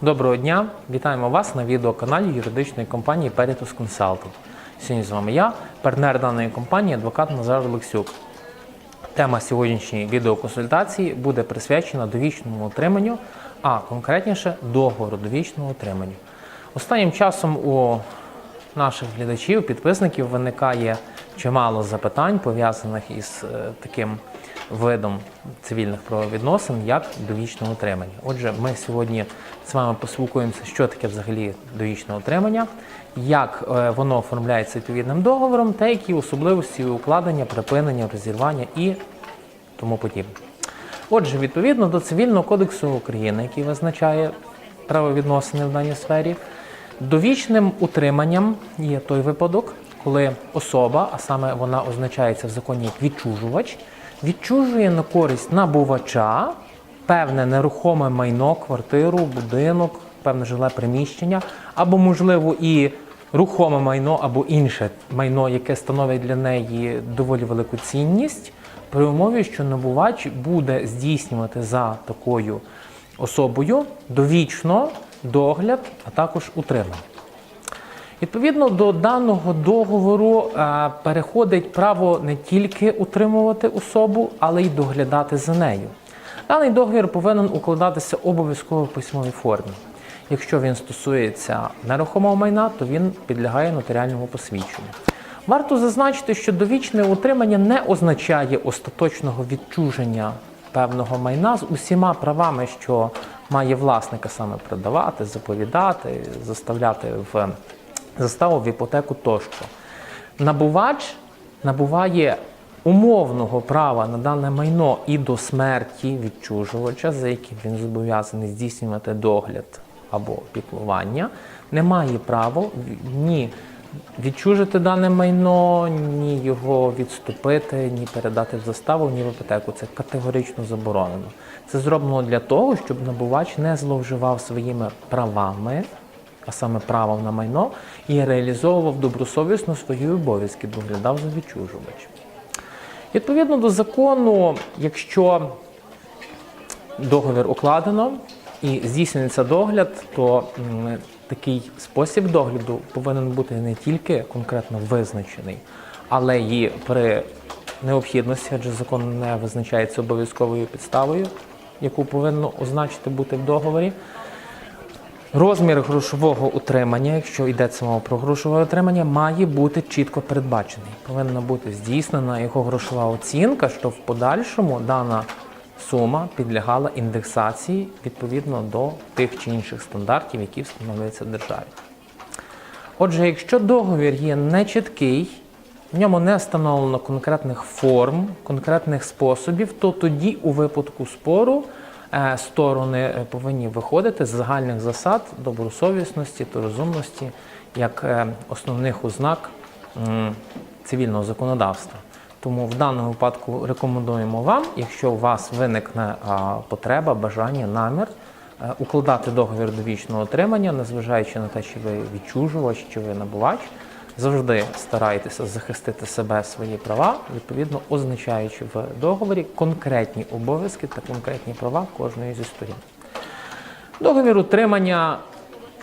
Доброго дня! Вітаємо вас на відеоканалі юридичної компанії Peritus Consulting. Сьогодні з вами я, партнер даної компанії, адвокат Назар Олексюк. Тема сьогоднішньої відеоконсультації буде присвячена довічному утриманню, а конкретніше договору довічного утримання. Останнім часом у наших глядачів, підписників виникає чимало запитань, пов'язаних із е, таким видом цивільних правовідносин, як довічне утримання. Отже, ми сьогодні з вами поспілкуємося, що таке взагалі довічне утримання, як е, воно оформляється відповідним договором, та які особливості укладення, припинення, розірвання і тому подібне. Отже, відповідно до Цивільного кодексу України, який визначає правовідносини в даній сфері, довічним утриманням є той випадок, коли особа, а саме вона означається в законі як відчужувач, відчужує на користь набувача певне нерухоме майно, квартиру, будинок, певне жиле приміщення, або, можливо, і рухоме майно, або інше майно, яке становить для неї доволі велику цінність, при умові, що набувач буде здійснювати за такою особою довічно догляд, а також утримання. Відповідно до даного договору е, переходить право не тільки утримувати особу, але й доглядати за нею. Даний договір повинен укладатися обов'язково в письмовій формі. Якщо він стосується нерухомого майна, то він підлягає нотаріальному посвідченню. Варто зазначити, що довічне утримання не означає остаточного відчуження певного майна з усіма правами, що має власника саме продавати, заповідати, заставляти в заставу в іпотеку тощо. Набувач набуває умовного права на дане майно і до смерті відчужувача, за яким він зобов'язаний здійснювати догляд або піклування, не має права ні відчужити дане майно, ні його відступити, ні передати в заставу, ні в іпотеку. Це категорично заборонено. Це зроблено для того, щоб набувач не зловживав своїми правами, а саме правом на майно, і реалізовував добросовісно свої обов'язки, доглядав за відчужувачем. Відповідно до закону, якщо договір укладено і здійснюється догляд, то такий спосіб догляду повинен бути не тільки конкретно визначений, але і при необхідності, адже закон не визначається обов'язковою підставою, яку повинно означити бути в договорі. Розмір грошового утримання, якщо йдеться мова про грошове утримання, має бути чітко передбачений. Повинна бути здійснена його грошова оцінка, що в подальшому дана сума підлягала індексації відповідно до тих чи інших стандартів, які встановлюються в державі. Отже, якщо договір є нечіткий, в ньому не встановлено конкретних форм, конкретних способів, то тоді у випадку спору сторони е, повинні виходити з загальних засад добросовісності та розумності як е, основних ознак цивільного законодавства. Тому в даному випадку рекомендуємо вам, якщо у вас виникне потреба, бажання, намір е, укладати договір довічного отримання, незважаючи на те, чи ви відчужувач, чи ви набувач, завжди старайтеся захистити себе, свої права, відповідно означаючи в договорі конкретні обов'язки та конкретні права кожної зі сторін. Договір утримання,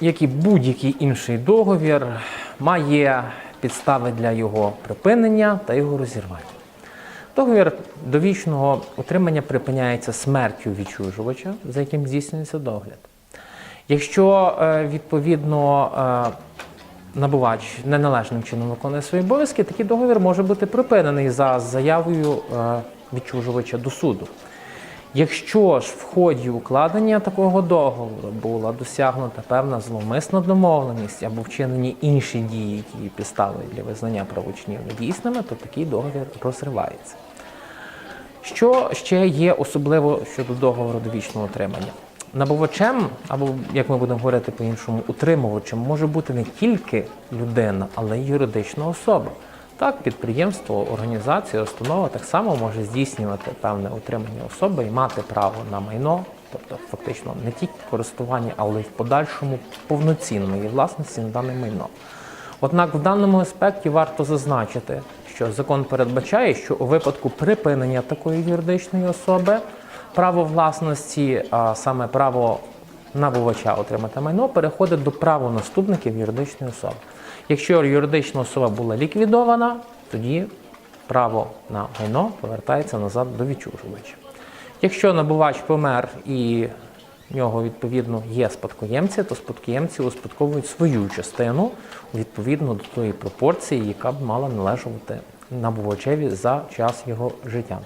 як і будь-який інший договір, має підстави для його припинення та його розірвання. Договір довічного утримання припиняється смертю відчужувача, за яким здійснюється догляд. Якщо е, відповідно е, набувач неналежним чином виконує свої обов'язки, такий договір може бути припинений за заявою е, відчужувача до суду. Якщо ж в ході укладення такого договору була досягнута певна зловмисна домовленість або вчинені інші дії, які є для визнання правочинів недійсними, то такий договір розривається. Що ще є особливо щодо договору довічного утримання? Набувачем, або як ми будемо говорити по-іншому, утримувачем може бути не тільки людина, але й юридична особа. Так, підприємство, організація, установа так само може здійснювати певне утримання особи і мати право на майно, тобто фактично не тільки користування, але й в подальшому повноцінної власності на дане майно. Однак в даному аспекті варто зазначити, що закон передбачає, що у випадку припинення такої юридичної особи право власності, а саме право набувача отримати майно, переходить до правонаступників юридичної особи. Якщо юридична особа була ліквідована, тоді право на майно повертається назад до відчужувача. Якщо набувач помер і в нього відповідно є спадкоємці, то спадкоємці успадковують свою частину відповідно до тої пропорції, яка б мала належати набувачеві за час його життя.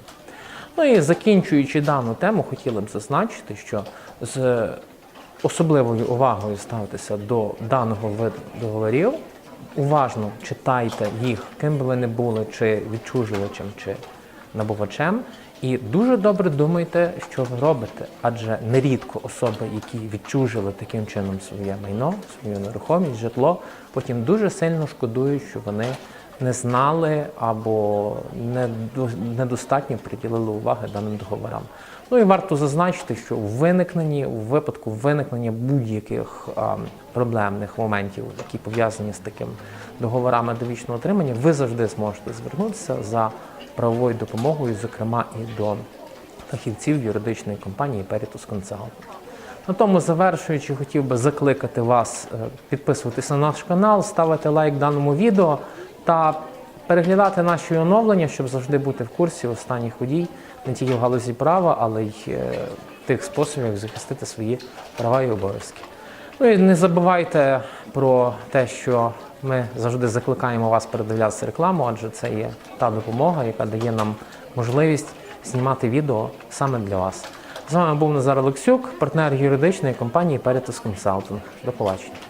Ну і закінчуючи дану тему, хотіли б зазначити, що з особливою увагою ставитися до даного виду договорів. Уважно читайте їх, ким би ви не були, чи відчужувачем, чи набувачем. І дуже добре думайте, що ви робите, адже нерідко особи, які відчужили таким чином своє майно, свою нерухомість, житло, потім дуже сильно шкодують, що вони не знали або не до- недостатньо приділили уваги даним договорам. Ну і варто зазначити, що у виникненні, у випадку виникнення будь-яких а, проблемних моментів, які пов'язані з таким договорами довічного отримання, ви завжди зможете звернутися за правовою допомогою, зокрема і до фахівців юридичної компанії Peritus Consulting. На тому завершуючи, хотів би закликати вас е, підписуватися на наш канал, ставити лайк даному відео та переглядати наші оновлення, щоб завжди бути в курсі останніх подій не тільки в галузі права, але й е, тих способів, захистити свої права і обов'язки. Ну і не забувайте про те, що ми завжди закликаємо вас передивлятися рекламу, адже це є та допомога, яка дає нам можливість знімати відео саме для вас. З вами був Назар Олексюк, партнер юридичної компанії Peritus Consulting. До побачення.